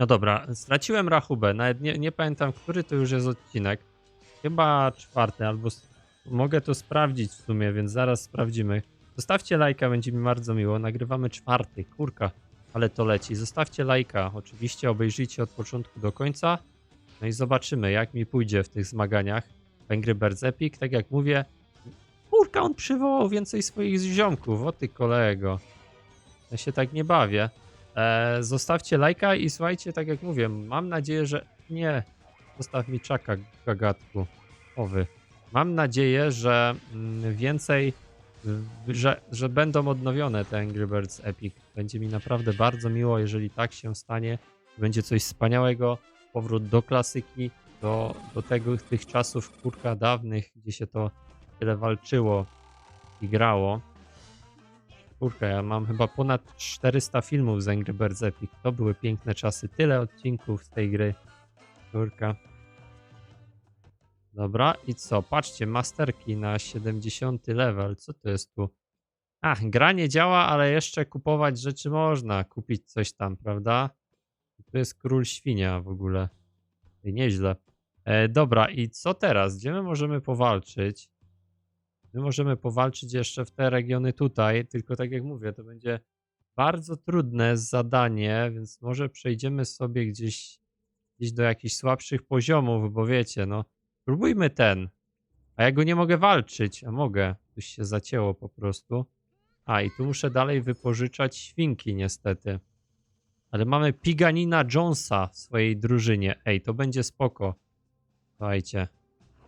No dobra, straciłem rachubę. Nawet nie, nie pamiętam, który to już jest odcinek. Chyba czwarty, albo mogę to sprawdzić w sumie, więc zaraz sprawdzimy. Zostawcie lajka, będzie mi bardzo miło. Nagrywamy czwarty, kurka, ale to leci. Zostawcie lajka, oczywiście obejrzyjcie od początku do końca. No i zobaczymy, jak mi pójdzie w tych zmaganiach. Angry Birds Epic, tak jak mówię, kurka, on przywołał więcej swoich ziomków. O ty kolego. Ja się tak nie bawię. E, zostawcie lajka i słuchajcie, tak jak mówię, mam nadzieję, że... Nie, zostaw mi czaka, gagatku. Owy. Mam nadzieję, że mm, więcej, y, że, że będą odnowione te Angry Birds Epic. Będzie mi naprawdę bardzo miło, jeżeli tak się stanie. Będzie coś wspaniałego. Powrót do klasyki, do, do tego, tych czasów kurka dawnych, gdzie się to tyle walczyło i grało. Kurka, ja mam chyba ponad 400 filmów z Angry Birds Epic. To były piękne czasy. Tyle odcinków z tej gry. Kurka. Dobra, i co? Patrzcie, masterki na 70 level. Co to jest tu? Ach, gra nie działa, ale jeszcze kupować rzeczy można. Kupić coś tam, prawda? Tu jest król świnia w ogóle. I nieźle. E, dobra, i co teraz? Gdzie my możemy powalczyć? My możemy powalczyć jeszcze w te regiony tutaj, tylko tak jak mówię, to będzie bardzo trudne zadanie, więc może przejdziemy sobie gdzieś, gdzieś do jakichś słabszych poziomów, bo wiecie, no, spróbujmy ten. A ja go nie mogę walczyć, a mogę. Coś się zacięło po prostu. A, i tu muszę dalej wypożyczać świnki niestety. Ale mamy Piganina Jonesa w swojej drużynie. Ej, to będzie spoko. Słuchajcie.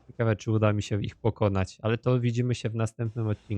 Ciekawe, czy uda mi się ich pokonać, ale to widzimy się w następnym odcinku.